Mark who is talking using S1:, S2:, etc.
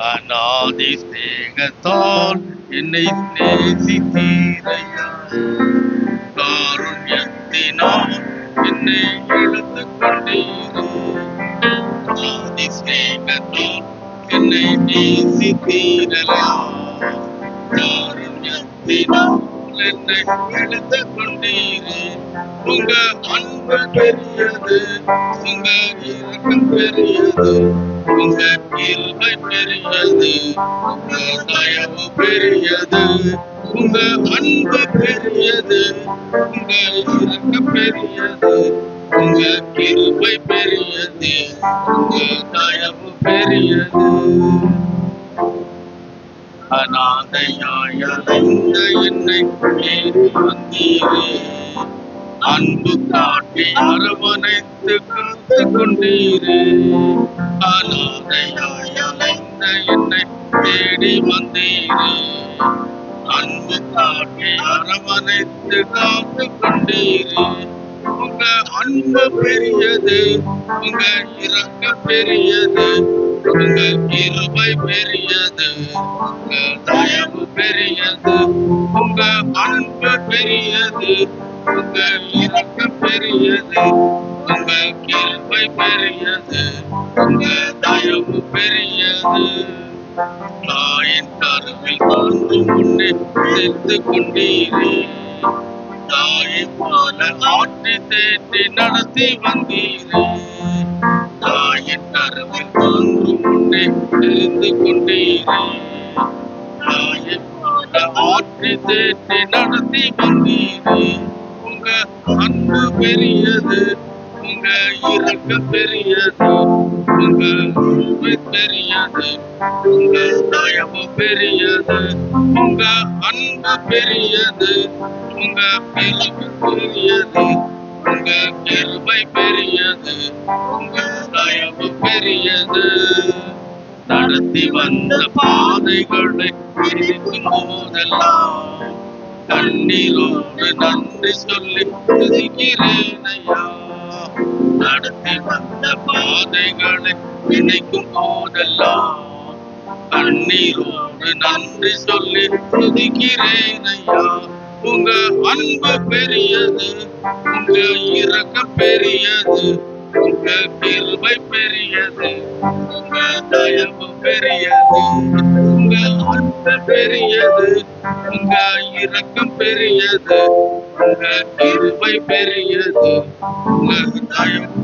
S1: அநாதி ஸ்நேகத்தால் என்னை நேசித்தீரையா காருண்யத்தினால் என்னை இழுத்து கொண்டீரே அநாதி ஸ்நேகத்தால் என்னை நேசித்தீரையா காருண்யத்தினால் என்னை இழுத்து கொண்டீரே உங்க அன்பு பெரியது உங்க இரக்கம் பெரியது உங்க கிருபை பெரியது உங்க தயவு பெரியது உங்க அன்பு பெரியது உங்க இரக்கம் பெரியது உங்க கிருபை பெரியது உங்க தயவு பெரியது அநாதையாய் என்னை தேடி வந்தீரே. அன்பு காட்டி அரவணைத்து காத்து கொண்டீரே. அநாதையாய் அலைந்த என்னை தேடி வந்தீரே. அன்பு காட்டி அரவணைத்து காத்து கொண்டீரே. உங்க அன்பு பெரியது உங்க இறக்க பெரியது உங்க கிருபை பெரியது உங்க தயவு பெரியது உங்க அன்பு பெரியது உங்க இரக்க பெரியது உங்க கிருபை பெரியது உங்க தயவு பெரியது. தாயின் கருவில் தோன்றும் முன்னே சேர்த்து கொண்டீரே. தாயை போல ஆற்றி தேற்றி நடத்தி வந்தீரே. தாயின் கருவில் தோன்றும் முன்னே தெரிந்து கொண்டீரே. தாயை போல ஆற்றி தேற்றி நடத்தி வந்தீரே. உங்க அன்பு பெரியது உங்க இறக்க பெரியது உங்க உண்மை பெரியது உங்க தயவு பெரியது உங்க அன்பு பெரியது உங்க பிரிவு பெரியது உங்க கிருபை பெரியது உங்க தயவு பெரியது. நடத்தி வந்த பாதைகளை பிரிக்கும் போதெல்லாம் கண்ணீரோடு நன்றி சொல்லி துதிக்கிறேன் ஐயா நடத்தி வந்த பாதைகளை நினைக்கும் போதெல்லாம் கண்ணீரோடு நன்றி சொல்லி துதிக்கிறேன் ஐயா உங்க அன்பு பெரியது உங்க இறக்க பெரியது உங்க கிருபை பெரியது உங்க தயவு பெரியது. உங்க அன்பு பெரியது உங்க இரக்கம் பெரியது உங்க கிருபை பெரியது. உங்க தயம்